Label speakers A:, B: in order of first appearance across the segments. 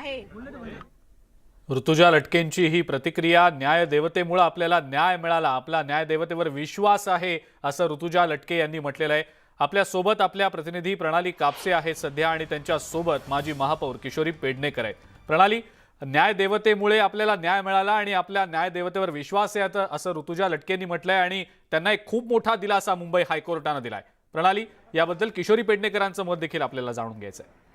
A: आहे.
B: ऋतुजा लटकेंची ही प्रतिक्रिया न्याय देवतेमुळे आपल्याला न्याय मिळाला आपला न्याय देवतेवर विश्वास आहे असं ऋतुजा लटके यांनी म्हटलेलं आहे. आपल्यासोबत आपल्या प्रतिनिधी प्रणाली कापसे आहेत सध्या आणि त्यांच्यासोबत माजी महापौर किशोरी पेडणेकर आहेत. प्रणाली न्याय देवतेमुळे आपल्याला न्याय मिळाला आणि आपल्या न्याय देवतेवर विश्वास आहे असं ऋतुजा लटकेंनी म्हटलंय आणि त्यांना एक खूप मोठा दिलासा मुंबई हायकोर्टानं दिलाय. प्रणाली याबद्दल किशोरी पेडणेकरांचं मत देखील आपल्याला जाणून घ्यायचं आहे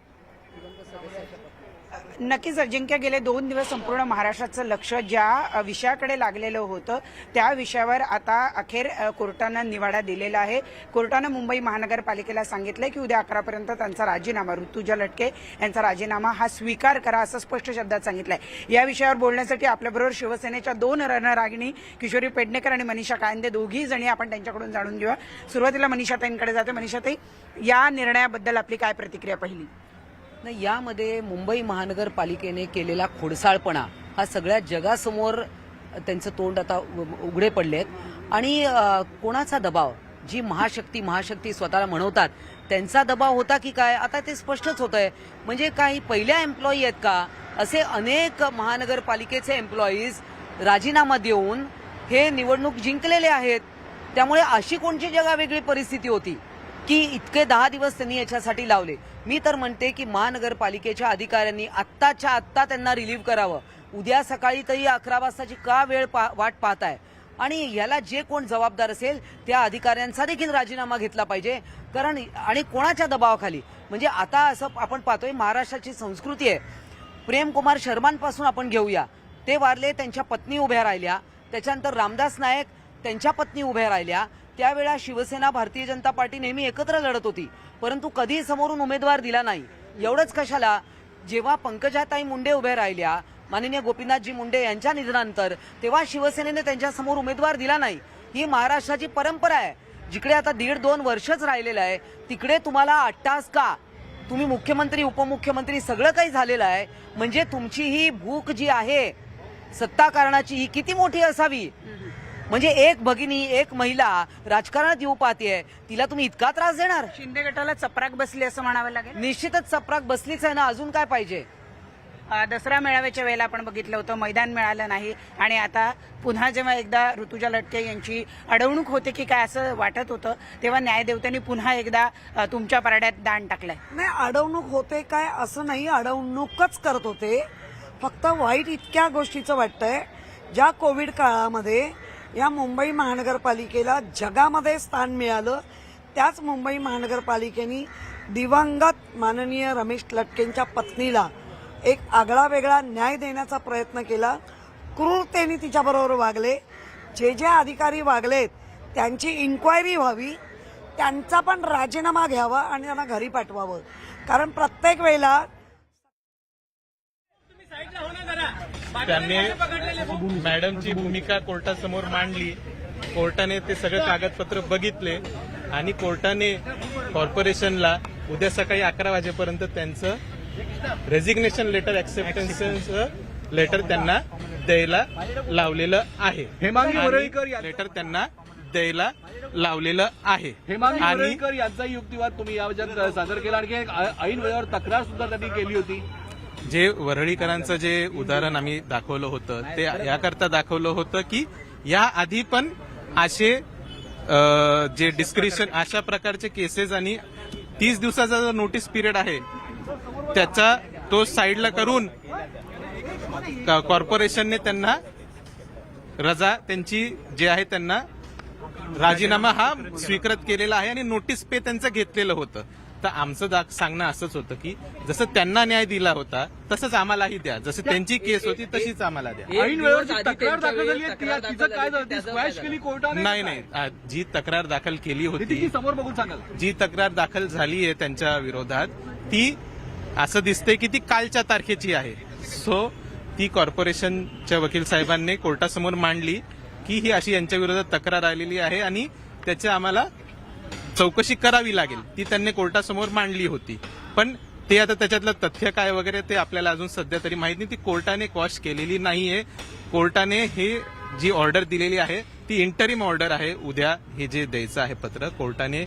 A: नक्कीच अजिंक्य गेले दोन दिवस संपूर्ण महाराष्ट्राचं लक्ष ज्या विषयाकडे लागलेलं होतं त्या विषयावर आता अखेर कोर्टानं निवाडा दिलेला आहे. कोर्टानं मुंबई महानगरपालिकेला सांगितलं की उद्या अकरापर्यंत त्यांचा राजीनामा ऋतुजा लटके यांचा राजीनामा हा स्वीकार करा असं स्पष्ट शब्दात सांगितलंय. या विषयावर बोलण्यासाठी आपल्याबरोबर शिवसेनेच्या दोन रणरागिणी किशोरी पेडणेकर आणि मनीषा कायंदे दोघी जणी आपण त्यांच्याकडून जाणून घेऊया. सुरुवातीला मनीषाताईंकडे जाते. मनीषाताई या निर्णयाबद्दल आपली काय प्रतिक्रिया पहिली?
C: यामध्ये मुंबई महानगरपालिकेने केलेला खोडसाळपणा हा सगळ्या जगासमोर त्यांचं तोंड आता उ- उघडे पडले आहेत. आणि कोणाचा दबाव? जी महाशक्ती महाशक्ती स्वतःला म्हणवतात त्यांचा दबाव होता की काय? आता ते स्पष्टच होत आहे म्हणजे काही पहिल्या एम्प्लॉई आहेत का? असे अनेक महानगरपालिकेचे एम्प्लॉईज राजीनामा देऊन हे निवडणूक जिंकलेले आहेत. त्यामुळे अशी कोणची जगा वेगळी परिस्थिती होती? की इतके दहा दिवस त्यांनी याच्यासाठी लावले. मी तर म्हणते की महानगरपालिकेच्या अधिकाऱ्यांनी आत्ताच्या आत्ता त्यांना रिलीव्ह करावं. उद्या सकाळी तरी अकरा वाजताची का वेळ पा- वाट पाहताय? आणि याला जे कोण जबाबदार असेल त्या अधिकाऱ्यांचा देखील राजीनामा घेतला पाहिजे. कारण आणि कोणाच्या दबावाखाली? म्हणजे आता असं आपण पाहतोय महाराष्ट्राची संस्कृती आहे. प्रेमकुमार शर्मांपासून आपण घेऊया. ते वारले त्यांच्या पत्नी उभ्या राहिल्या. त्याच्यानंतर रामदास नायक त्यांच्या पत्नी उभ्या राहिल्या. त्यावेळा शिवसेना भारतीय जनता पार्टी नेहमी एकत्र लढत होती. परंतु कधी समोरून उमेदवार दिला नाही. एवढंच कशाला? जेव्हा पंकजाताई मुंडे उभ्या राहिल्या माननीय गोपीनाथजी मुंडे यांच्या निधनानंतर तेव्हा शिवसेनेने त्यांच्यासमोर उमेदवार दिला नाही. ही महाराष्ट्राची परंपरा आहे. जिकडे आता दीड दोन वर्षच राहिलेलं आहे तिकडे तुम्हाला अट्टास का? तुम्ही मुख्यमंत्री उपमुख्यमंत्री सगळं काही झालेलं आहे. म्हणजे तुमची ही भूक जी आहे सत्ता कारणाची ही किती मोठी असावी? म्हणजे एक भगिनी एक महिला राजकारणात येऊ पाहतेय तिला तुम्ही इतका त्रास देणार?
A: शिंदे गटाला चपराक बसली असं म्हणावं लागेल?
C: निश्चितच चपराक बसलीच आहे ना अजून काय पाहिजे?
A: दसरा मेळाव्याच्या वेळेला आपण बघितलं होतं मैदान मिळालं नाही. आणि आता पुन्हा जेव्हा एकदा ऋतुजा लटके यांची अडवणूक होते की काय असं वाटत होतं तेव्हा न्यायदेवतेने पुन्हा एकदा तुमच्या पारड्यात दान टाकलंय.
D: नाही अडवणूक होते काय असं नाही अडवणूकच करत होते. फक्त वाईट इतक्या गोष्टीचं वाटतंय ज्या कोविड काळामध्ये या मुंबई महानगरपालिकेला जगामध्ये स्थान मिळालं. त्याच मुंबई महानगरपालिकेने दिवंगत माननीय रमेश लटकेंच्या पत्नीला एक आगळा वेगळा न्याय देण्याचा प्रयत्न केला. क्रूरतेने तिच्याबरोबर वागले. जे जे अधिकारी वागलेत त्यांची इन्क्वायरी व्हावी त्यांचा पण राजीनामा घ्यावा आणि त्यांना घरी पाठवावं. कारण प्रत्येक वेळेला
E: त्यांनी मॅडमची भूमिका कोर्टासमोर मांडली. कोर्टाने ते सगळे कागदपत्र बघितले आणि कोर्टाने कॉर्पोरेशनला उद्या सकाळी अकरा वाजेपर्यंत त्यांचं रेजिग्नेशन लेटर ऍक्सेप्टन्स लेटर त्यांना द्यायला लावलेलं आहे. लेटर त्यांना द्यायला लावलेलं आहे.
F: हेमांगी यांचा युक्तिवाद तुम्ही या वचन सादर केला. आणखी ऐन वेळेवर तक्रार सुद्धा त्यांनी केली होती.
E: जे वरळीकरांचं जे उदाहरण आम्ही दाखवलं होतं ते याकरता दाखवलं होतं की या आधी पण असे जे डिस्क्रिप्शन अशा प्रकारचे केसेस आणि तीस दिवसाचा जो नोटीस पिरियड आहे त्याचा तो साईडला करून कॉर्पोरेशनने त्यांना रजा त्यांची जे आहे त्यांना राजीनामा हा स्वीकृत केलेला आहे आणि नोटीस पे त्यांचं घेतलेलं होतं. तर आमचं दाख सांगणं असंच होतं की जसं त्यांना न्याय दिला होता तसंच आम्हालाही द्या. जसं त्यांची केस होती तशीच आम्हाला द्या.
F: ऐन तक्रार दाखल झाली आहे ती- तिचं काय झालं ती स्क्वॅश केली कोर्टाने?
E: नाही नाही. आ, जी तक्रार दाखल केली
F: ती
E: होती
F: समोर बघून सांगाल
E: जी तक्रार दाखल झाली आहे त्यांच्या विरोधात ती असं दिसतंय की ती कालच्या तारखेची आहे. सो ती कॉर्पोरेशनच्या वकील साहेबांनी कोर्टासमोर मांडली की ही अशी यांच्या विरोधात तक्रार आलेली आहे आणि त्याची आम्हाला चौकशी करावी लागेल ती त्यांनी कोर्टासमोर मांडली होती. पण ते आता त्याच्यातलं तथ्य काय वगैरे ते आपल्याला अजून सध्या तरी माहीत नाही. ती कोर्टाने क्वॉश केलेली नाहीये. कोर्टाने हे जी ऑर्डर दिलेली आहे ती इंटरिम ऑर्डर आहे. उद्या हे जे द्यायचं आहे पत्र कोर्टाने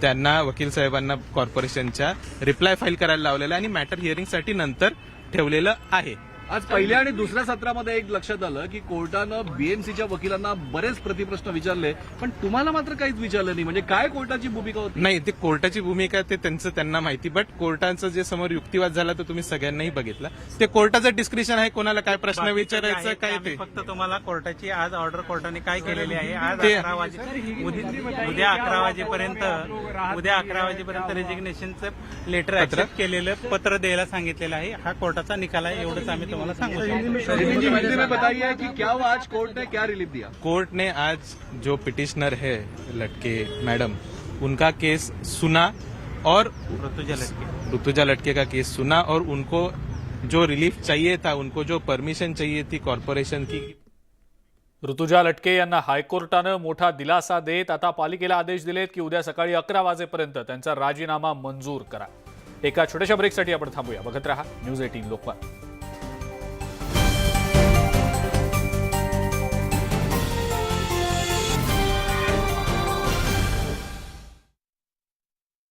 E: त्यांना वकील साहेबांना कॉर्पोरेशनच्या रिप्लाय फाईल करायला लावलेलं आणि मॅटर हिअरिंगसाठी नंतर ठेवलेलं आहे.
F: आज पहिल्या आणि दुसऱ्या सत्रामध्ये एक लक्षात आलं की कोर्टानं बीएमसीच्या वकिलांना बरेच प्रतिप्रश्न विचारले पण तुम्हाला मात्र काहीच विचारलं नाही. म्हणजे काय कोर्टाची भूमिका होती?
E: नाही ते कोर्टाची भूमिका ते त्यांचं त्यांना माहिती. बट कोर्टाचं जे समोर युक्तिवाद झाला तो तुम्ही सगळ्यांनाही बघितला. ते कोर्टाचं डिस्क्रिप्शन आहे कोणाला काय प्रश्न विचारायचं काय ते?
G: फक्त तुम्हाला कोर्टाची आज ऑर्डर कोर्टाने काय केलेली आहे? आज अकरा वाजे उद्या उद्या अकरा वाजेपर्यंत उद्या अकरा वाजेपर्यंत रेजिग्नेशनचं लेटर ऍक्सेप्ट केलेलं पत्र द्यायला सांगितलेलं आहे. हा कोर्टाचा निकाल आहे एवढंच आम्ही तुम्हाला सांगू. शकतो
F: नितिन जी हिंदी में बताइए कि क्या वो आज कोर्ट ने क्या रिलीफ दिया?
E: कोर्ट ने आज जो पिटिशनर है लटके मैडम उनका केस सुना और
G: ऋतुजा लटके।
E: ऋतुजा लटके का केस सुना और उनको जो रिलीफ चाहिए था उनको जो परमिशन चाहिए थी कॉरपोरेशन की।
B: ऋतुजा लटके यांना हायकोर्टानं मोठा दिलासा देत आता पालिकेला आदेश दिलेत की उद्या सकाळी अकरा वाजेपर्यंत त्यांचा राजीनामा मंजूर करा. एका छोट्याशा ब्रेकसाठी आपण थांबूया. बघत रहा. News eighteen Lokmat